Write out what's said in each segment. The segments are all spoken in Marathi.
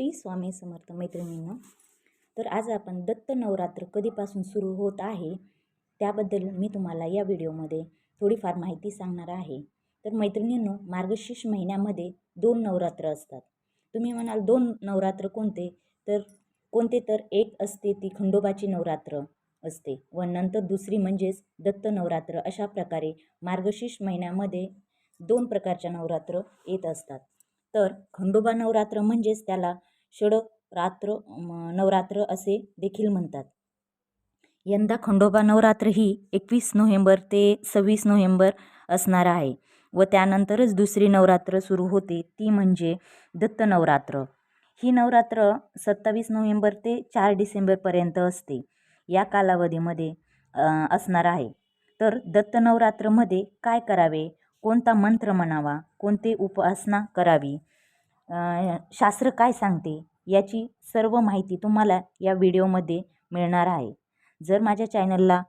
श्री स्वामी समर्थ मैत्रिणींनो तर आज आपण दत्त नवरात्र कधीपासून सुरू होत आहे त्याबद्दल मी तुम्हाला या व्हिडिओमध्ये थोडीफार माहिती सांगणार आहे. तर मैत्रिणींनो मार्गशीर्ष महिन्यामध्ये दोन नवरात्र असतात. तुम्ही म्हणाल दोन नवरात्र कोणते? तर कोणते तर एक असते ती खंडोबाची नवरात्र असते व नंतर दुसरी म्हणजेच दत्त नवरात्र अशा प्रकारे मार्गशीर्ष महिन्यामध्ये दोन प्रकारच्या नवरात्र येत असतात. तर खंडोबा नवरात्र म्हणजेच त्याला षड रात्र नवरात्र असे देखील म्हणतात. यंदा खंडोबा नवरात्र ही एकवीस नोव्हेंबर ते सव्वीस नोव्हेंबर असणार आहे व त्यानंतरच दुसरी नवरात्र सुरू होते ती म्हणजे दत्त नवरात्र. ही नवरात्र सत्तावीस नोव्हेंबर ते चार डिसेंबरपर्यंत असते. या कालावधीमध्ये असणार आहे. तर दत्त नवरात्रमध्ये काय करावे? कोणता मंत्र म्हणावा? कोणते उपासना करावी? शास्त्र काय सांगते? याची सर्व माहिती तुम्हाला या व्हिडिओमध्ये मिळणार आहे. जर माझ्या चॅनलला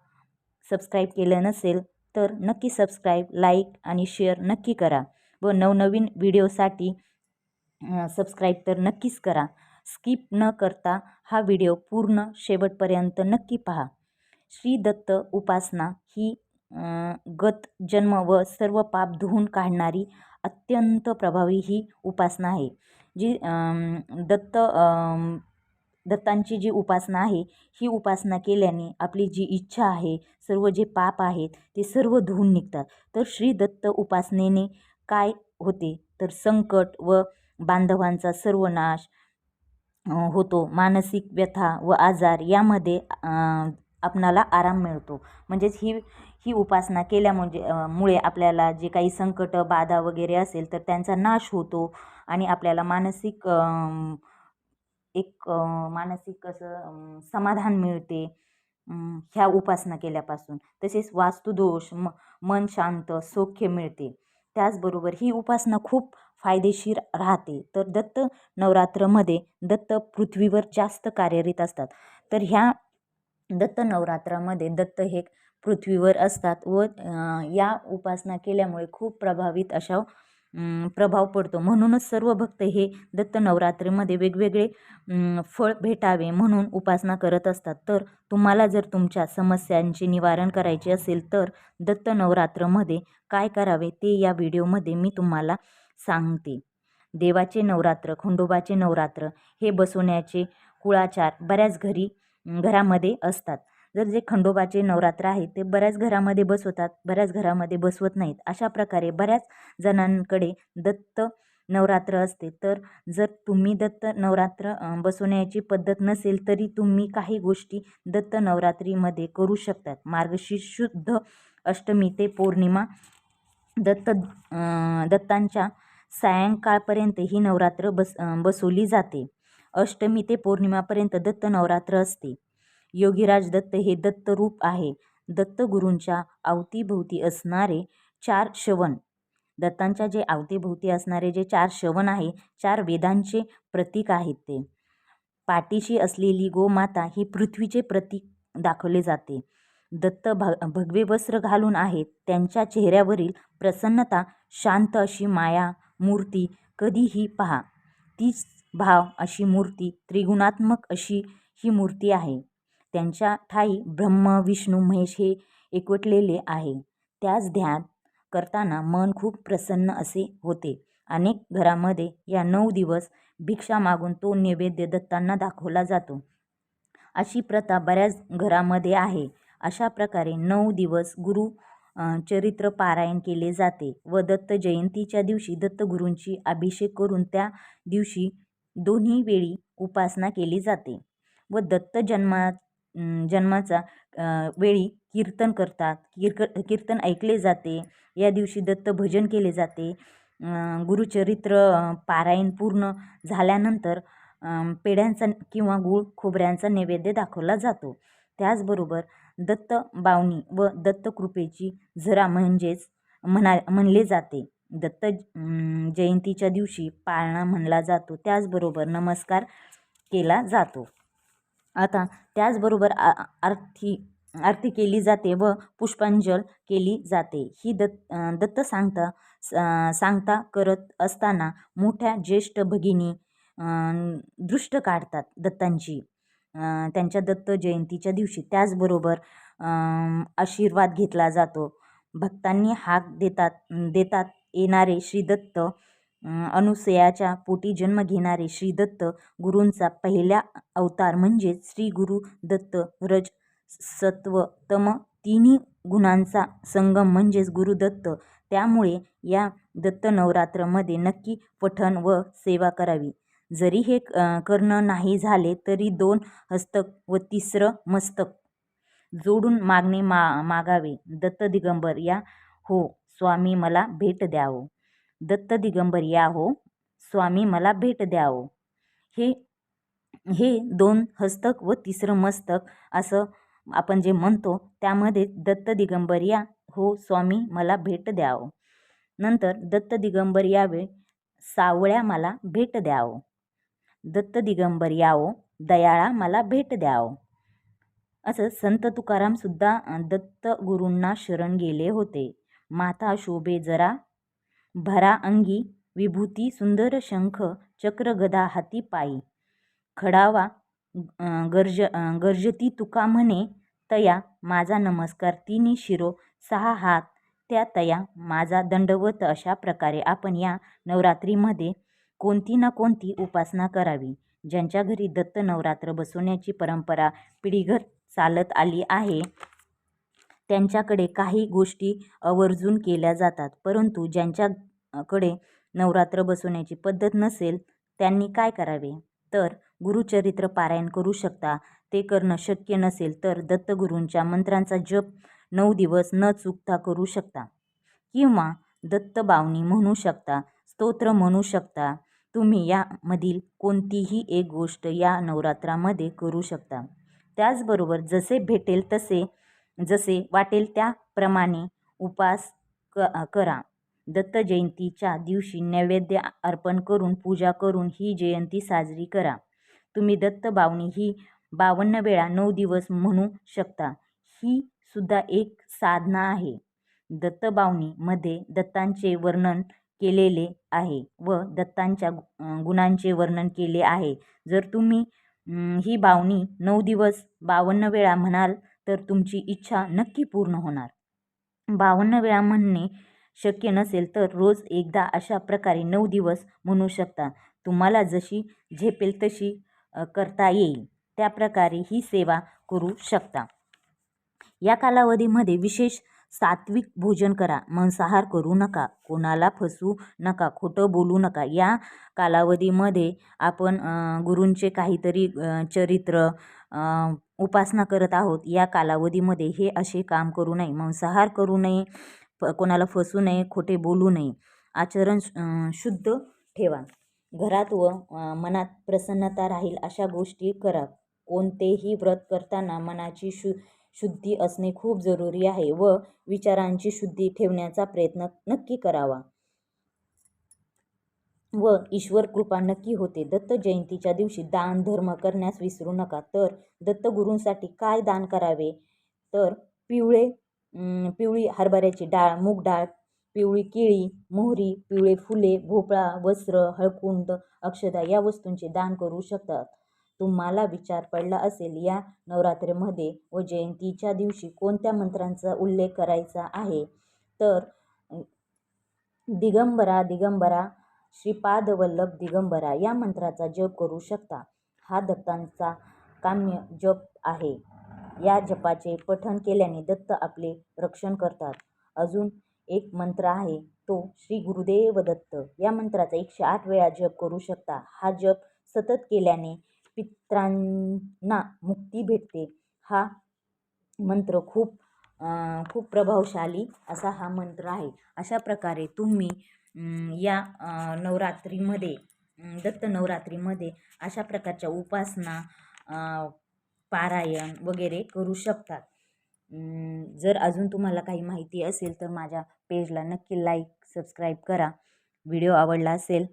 सबस्क्राईब केलं नसेल तर नक्की सबस्क्राईब लाईक आणि शेअर नक्की करा व नवनवीन व्हिडिओसाठी सबस्क्राईब तर नक्कीच करा. स्किप न करता हा व्हिडिओ पूर्ण शेवटपर्यंत नक्की पहा. श्री दत्त उपासना ही गत जन्म व सर्व पाप धुवून काढणारी अत्यंत प्रभावी ही उपासना आहे. जी दत्त दत्तांची जी उपासना आहे ही उपासना केल्याने आपली जी इच्छा आहे सर्व जे पाप आहेत ते सर्व धुवून निघतात. तर श्री दत्त उपासनेने काय होते? तर संकट व बांधवांचा सर्वनाश होतो. मानसिक व्यथा व आजार यामध्ये आपणाला आराम मिळतो. म्हणजेच ही ही उपासना केल्या म्हणजे मुळे आपल्याला जे काही संकट बाधा वगैरे असेल तर त्यांचा नाश होतो आणि आपल्याला मानसिक एक मानसिक असं समाधान मिळते ह्या उपासना केल्यापासून. तसेच वास्तुदोष म मन शांत सौख्य मिळते. त्याचबरोबर ही उपासना खूप फायदेशीर राहते. तर दत्त नवरात्रमध्ये दत्त पृथ्वीवर जास्त कार्यरत असतात. तर ह्या दत्त नवरात्रामध्ये दत्त हे पृथ्वीवर असतात व या उपासना केल्यामुळे खूप प्रभावित अशा प्रभाव पडतो. म्हणूनच सर्व भक्त हे दत्त नवरात्रीमध्ये वेगवेगळे फळ भेटावे म्हणून उपासना करत असतात. तर तुम्हाला जर तुमच्या समस्यांचे निवारण करायचे असेल तर दत्त नवरात्रमध्ये काय करावे ते या व्हिडिओमध्ये मी तुम्हाला सांगते. देवाचे नवरात्र खंडोबाचे नवरात्र हे बसवण्याचे कुळाचार बऱ्याच घरी घरामध्ये असतात. जर जे खंडोबाचे नवरात्र आहे ते बऱ्याच घरामध्ये बसवतात बऱ्याच घरामध्ये बसवत नाहीत. अशा प्रकारे बऱ्याच जणांकडे दत्त नवरात्र असते. तर जर तुम्ही दत्त नवरात्र बसवण्याची पद्धत नसेल तरी तुम्ही काही गोष्टी दत्त नवरात्रीमध्ये करू शकतात. मार्गशीर्ष शुद्ध अष्टमी ते पौर्णिमा दत्त दत्तांच्या सायंकाळपर्यंत ही नवरात्र बस बसवली जाते. अष्टमी ते पौर्णिमापर्यंत दत्त नवरात्र असते. योगीराज दत्त हे दत्त रूप आहे दत्तगुरूंच्या अवतीभोवती असणारे चार श्रवण. दत्तांच्या जे अवतीभोवती असणारे जे चार श्रवण आहे चार वेदांचे प्रतीक आहेत ते. पाठीशी असलेली गोमाता ही पृथ्वीचे प्रतीक दाखवले जाते. दत्त भ भगवे वस्त्र घालून आहेत. त्यांच्या चेहऱ्यावरील प्रसन्नता शांत अशी माया मूर्ती कधीही पहा. तीच भाव अशी मूर्ती त्रिगुणात्मक अशी ही मूर्ती आहे. त्यांच्या ठाई ब्रह्म विष्णू महेश हे एकवटलेले आहे. त्याच ध्यान करताना मन खूप प्रसन्न असे होते. अनेक घरामध्ये या नऊ दिवस भिक्षा मागून तो नैवेद्य दत्तांना दाखवला जातो. अशी प्रथा बऱ्याच घरामध्ये आहे. अशा प्रकारे नऊ दिवस गुरु चरित्र पारायण केले जाते व दत्त जयंतीच्या दिवशी दत्तगुरूंची अभिषेक करून त्या दिवशी दोन्ही वेळी उपासना केली जाते व दत्त जन्मा जन्माचा वेळी कीर्तन करतात. कीर्क कीर्तन ऐकले जाते. या दिवशी दत्त भजन केले जाते. गुरुचरित्र पारायण पूर्ण झाल्यानंतर पेढ्यांचा किंवा गूळ खोबऱ्यांचा नैवेद्य दाखवला जातो. त्याचबरोबर दत्त बावणी व दत्त कृपेची झरा म्हणजेच म्हणा म्हणले जाते. दत्त जयंतीच्या दिवशी पाळणा म्हणला जातो. त्याचबरोबर नमस्कार केला जातो. आता त्याचबरोबर आ आरती आरती केली जाते व पुष्पांजल केली जाते. ही दत्त दत्त सांगता स- सांगता करत असताना मोठ्या ज्येष्ठ भगिनी दृष्ट काढतात दत्तांची त्यांच्या दत्त जयंतीच्या दिवशी. त्याचबरोबर आशीर्वाद घेतला जातो. भक्तांनी हाक देतात देतात येणारे श्रीदत्त अनुसयाच्या पोटी जन्म घेणारे श्रीदत्त गुरूंचा पहिला अवतार म्हणजे श्री गुरु दत्त रज सत्व तम तिन्ही गुणांचा संगम म्हणजेच गुरुदत्त त्यामुळे या दत्त नवरात्रमध्ये नक्की पठण व सेवा करावी. जरी हे करणं नाही झाले तरी दोन हस्तक व तिसरं मस्तक जोडून मागणे मा मागावे. दत्त दिगंबर या हो स्वामी मला भेट द्यावो. दत्त दिगंबर या हो स्वामी मला भेट द्यावो. हे हे दोन हस्तक व तिसरं मस्तक असं आपण जे म्हणतो त्यामध्ये दत्त दिगंबर या हो स्वामी मला भेट द्यावं. नंतर दत्त दिगंबर यावे सावळ्या मला भेट द्यावं. दत्त दिगंबर यावो दयाळा मला भेट द्यावं. असं संत तुकारामसुद्धा दत्तगुरूंना दत्त शरण गेले होते. माथा शोभे जरा भरा अंगी विभूती सुंदर शंख चक्र गदा हाती पायी. खडावा गर्ज गर्जती तुका म्हणे तया माझा नमस्कार तिन्ही शिरो सहा हात त्या तया माझा दंडवत अशा प्रकारे आपण या नवरात्रीमध्ये कोणती ना कोणती उपासना करावी. ज्यांच्या घरी दत्त नवरात्र बसवण्याची परंपरा पिढीघर चालत आली आहे. त्यांच्याकडे काही गोष्टी आवर्जून केल्या जातात. परंतु ज्यांच्याकडे नवरात्र बसवण्याची पद्धत नसेल त्यांनी काय करावे? तर गुरुचरित्र पारायण करू शकता. ते करणं शक्य नसेल तर दत्तगुरूंच्या मंत्रांचा जप नऊ दिवस न चुकता करू शकता. किंवा दत्तबावनी म्हणू शकता स्तोत्र म्हणू शकता. तुम्ही यामधील कोणतीही एक गोष्ट या नवरात्रामध्ये करू शकता. त्याचबरोबर जसे भेटेल तसे जसे वाटेल त्याप्रमाणे उपास क करा. दत्त जयंतीच्या दिवशी नैवेद्य अर्पण करून पूजा करून ही जयंती साजरी करा. तुम्ही दत्त बावणी ही बावन्न वेळा नऊ दिवस म्हणू शकता. ही सुद्धा एक साधना आहे. दत्तबावनीमध्ये दत्तांचे वर्णन केलेले आहे व दत्तांच्या गुणांचे वर्णन केले आहे. जर तुम्ही ही बावणी नऊ दिवस बावन्न वेळा म्हणाल तर तुमची इच्छा नक्की पूर्ण होणार. बावन्न वेळा म्हणणे शक्य नसेल तर रोज एकदा अशा प्रकारे नऊ दिवस म्हणू शकता. तुम्हाला जशी झेपेल तशी करता येईल. त्या प्रकारे ही सेवा करू शकता. या कालावधीमध्ये विशेष सात्विक भोजन करा. मांसाहार करू नका. कोणाला फसवू नका. खोटं बोलू नका. या कालावधीमध्ये आपण गुरूंचे काहीतरी चरित्र उपासना करत आहोत. या कालावधीमध्ये हे असे काम करू नये. मांसाहार करू नये. फ कोणाला फसू नये. खोटे बोलू नये. आचरण शुद्ध ठेवा. घरात व मनात प्रसन्नता राहील अशा गोष्टी करा. कोणतेही व्रत करताना मनाची शु शुद्धी असणे खूप जरुरी आहे व विचारांची शुद्धी ठेवण्याचा प्रयत्न नक्की करावा. व ईश्वर कृपा नक्की होते. दत्त जयंतीच्या दिवशी दान धर्म करण्यास विसरू नका. तर दत्तगुरूंसाठी काय दान करावे? तर पिवळे पिवळी हरभऱ्याची डाळ मूग डाळ पिवळी केळी मोहरी पिवळे फुले भोपळा वस्त्र हळकुंड अक्षदा या वस्तूंचे दान करू शकतात. तुम्हाला विचार पडला असेल या नवरात्रीमध्ये व जयंतीच्या दिवशी कोणत्या मंत्रांचा उल्लेख करायचा आहे? तर दिगंबरा दिगंबरा श्रीपाद वल्लभ दिगंबरा या मंत्राचा जप करू शकता. हा दत्तांचा काम्य जप आहे. या जपाचे पठण केल्याने दत्त आपले रक्षण करतात. अजून एक मंत्र आहे तो श्री गुरुदेव दत्त. या मंत्राचा एकशे आठ वेळा जप करू शकता. हा जप सतत केल्याने पितरांना मुक्ती भेटते. हा मंत्र खूप खूप प्रभावशाली असा हा मंत्र आहे. अशा प्रकारे तुम्ही या नवरात्रीमध्ये दत्त नवरात्रीमध्ये अशा प्रकारच्या उपासना पारायण वगैरे करू शकतात. जर अजून तुम्हाला काही माहिती असेल तर माझ्या पेजला नक्की लाईक सबस्क्राईब करा. व्हिडिओ आवडला असेल